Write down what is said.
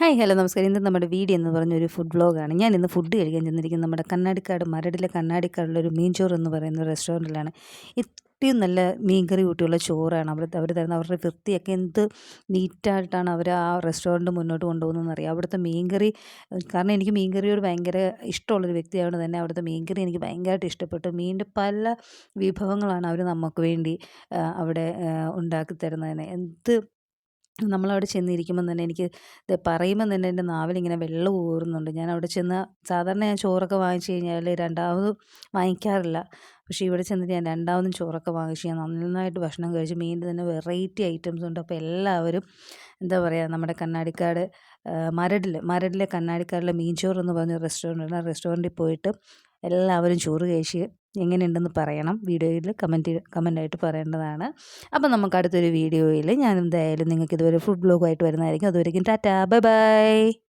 Hi hello നമസ്കാരം. ഇന്ന് നമ്മുടെ വീഡിയോ എന്ന് പറഞ്ഞൊരു ഫുഡ് വ്ളോഗാണ് ഞാൻ ഇന്ന് ഫുഡ് കഴിക്കാൻ ചെന്നിരിക്കുന്നത് നമ്മുടെ കണ്ണാടിക്കാട് മരടിലെ കണ്ണാടിക്കാടുള്ളൊരു മീൻചോറ് എന്ന് പറയുന്ന റെസ്റ്റോറന്റിലാണ് ഏറ്റവും നല്ല മീൻകറി കൂട്ടിയുള്ള ചോറാണ്. അവർ അവർ തരുന്ന അവരുടെ വൃത്തിയൊക്കെ എന്ത് നീറ്റായിട്ടാണ് അവർ ആ റെസ്റ്റോറന്റ് മുന്നോട്ട് കൊണ്ടുപോകുന്നതെന്ന് അറിയാം. അവിടുത്തെ മീൻകറി കാരണം എനിക്ക് മീൻകറിയോട് ഭയങ്കര ഇഷ്ടമുള്ളൊരു വ്യക്തിയാണ് തന്നെ അവിടുത്തെ മീൻകറി എനിക്ക് ഭയങ്കരമായിട്ട് ഇഷ്ടപ്പെട്ടു. മീനിന്റെ പല വിഭവങ്ങളാണ് അവർ നമുക്ക് വേണ്ടി അവിടെ ഉണ്ടാക്കി തരുന്നതിന് എന്ത് നമ്മളവിടെ ചെന്നിരിക്കുമ്പം തന്നെ എനിക്ക് ഇത് പറയുമ്പം തന്നെ എന്റെ നാവിലിങ്ങനെ വെള്ളം ഊറുന്നുണ്ട്. ഞാൻ അവിടെ ചെന്ന് സാധാരണ ഞാൻ ചോറൊക്കെ വാങ്ങിച്ചു കഴിഞ്ഞാൽ രണ്ടാമതും വാങ്ങിക്കാറില്ല. പക്ഷേ ഇവിടെ ചെന്നിട്ട് ഞാൻ രണ്ടാമതും ചോറൊക്കെ വാങ്ങിച്ച് ഞാൻ നന്നായിട്ട് ഭക്ഷണം കഴിച്ച് മീന്റെ തന്നെ വെറൈറ്റി ഐറ്റംസ് ഉണ്ട്. അപ്പോൾ എല്ലാവരും എന്താ പറയുക നമ്മുടെ കണ്ണാടിക്കാട് മരടിൽ മരടിലെ കണ്ണാടിക്കാടിലെ മീൻചോറ് എന്ന് പറഞ്ഞ റെസ്റ്റോറന്റ് ഉണ്ട്. ആ റെസ്റ്റോറന്റിൽ പോയിട്ട് എല്ലാവരും ചോറ് കഴിച്ച് എങ്ങനെയുണ്ടെന്ന് പറയണം. വീഡിയോയിൽ കമന്റ് കമന്റായിട്ട് പറയേണ്ടതാണ്. അപ്പോൾ നമുക്ക് അടുത്തൊരു വീഡിയോയിൽ ഞാൻ എന്തായാലും നിങ്ങൾക്ക് ഇതുവരെ ഫുഡ് ബ്ലോഗായിട്ട് വരുന്നതായിരിക്കും. അതുവരെയും ടാറ്റാ. Bye bye.